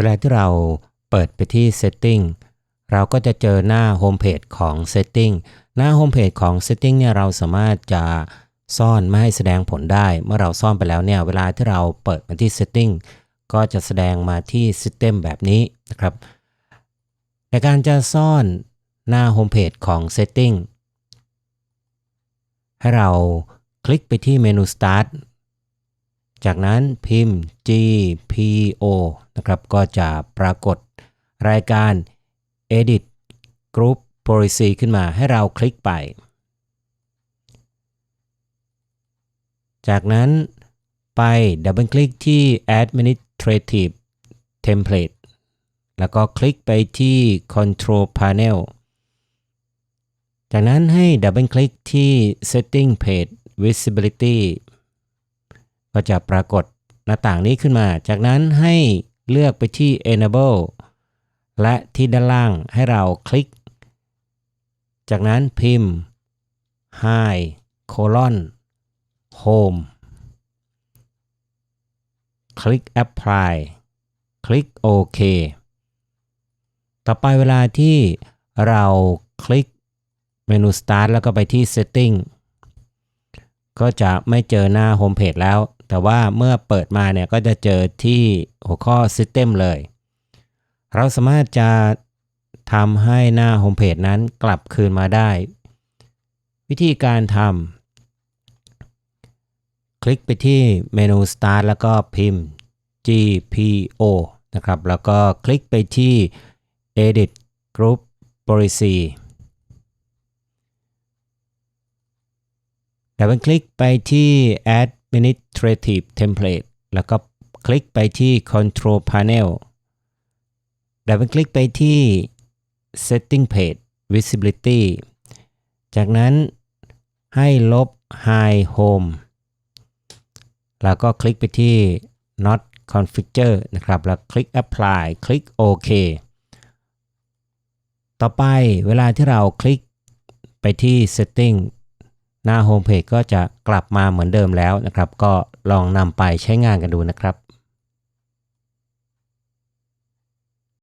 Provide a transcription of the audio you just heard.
วลาที่เราเปิดไปที่ Setting เราก็จะเจอหน้าโฮมเพจของ Setting หน้าโฮมเพจของ Setting เนี่ยเราสามารถจะซ่อนไม่ให้แสดงผลได้ เมื่อเราซ่อนไปแล้วเนี่ยเวลาที่เราเปิดมาที่ Setting ก็จะแสดงมาที่ System แบบนี้นะครับ ในการจะซ่อนหน้าโฮมเพจของ Setting ให้เราคลิกไปที่เมนู Start จากนั้นพิมพ์ GPO นะครับก็จะปรากฏรายการ Edit Group Policy ขึ้นมาให้เราคลิกไป จากนั้นไปดับเบิลคลิกที่ Administrative Template แล้วก็คลิกไปที่ Control Panel จากนั้นให้ดับเบิลคลิกที่ Setting Page Visibility ก็จะปรากฏหน้าต่างนี้ขึ้นมา จากนั้นให้ เลือกไปที่ Enable และที่ด้านล่างให้เราคลิก จากนั้นพิมพ์ High colon Home คลิก Apply คลิกโอเคต่อไปเวลาที่เราคลิกเมนู Start แล้วก็ไปที่ Setting ก็จะไม่เจอหน้าโฮมเพจแล้ว แต่ว่าเมื่อเปิดมาเนี่ยก็จะเจอที่หัวข้อ System เลย เราสามารถจะทำให้หน้าโฮมเพจนั้นกลับคืนมาได้ วิธีการทำคลิกไปที่เมนู Start แล้วก็พิมพ์ GPO นะครับ แล้วก็คลิกไปที่ Edit Group Policy ดับเบิลคลิกไปที่ Administrative Template แล้วก็คลิกไปที่ Control Panel ดับเบิลคลิกไปที่ Setting Page Visibility จากนั้นให้ลบ High Home แล้วก็คลิกไปที่ Not Configure นะครับ แล้วคลิก Apply คลิกโอเคต่อไปเวลาที่เราคลิกไปที่ Setting หน้าโฮมเพจก็จะกลับมาเหมือนเดิมแล้วนะครับ ก็ลองนำไปใช้งานกันดูนะครับ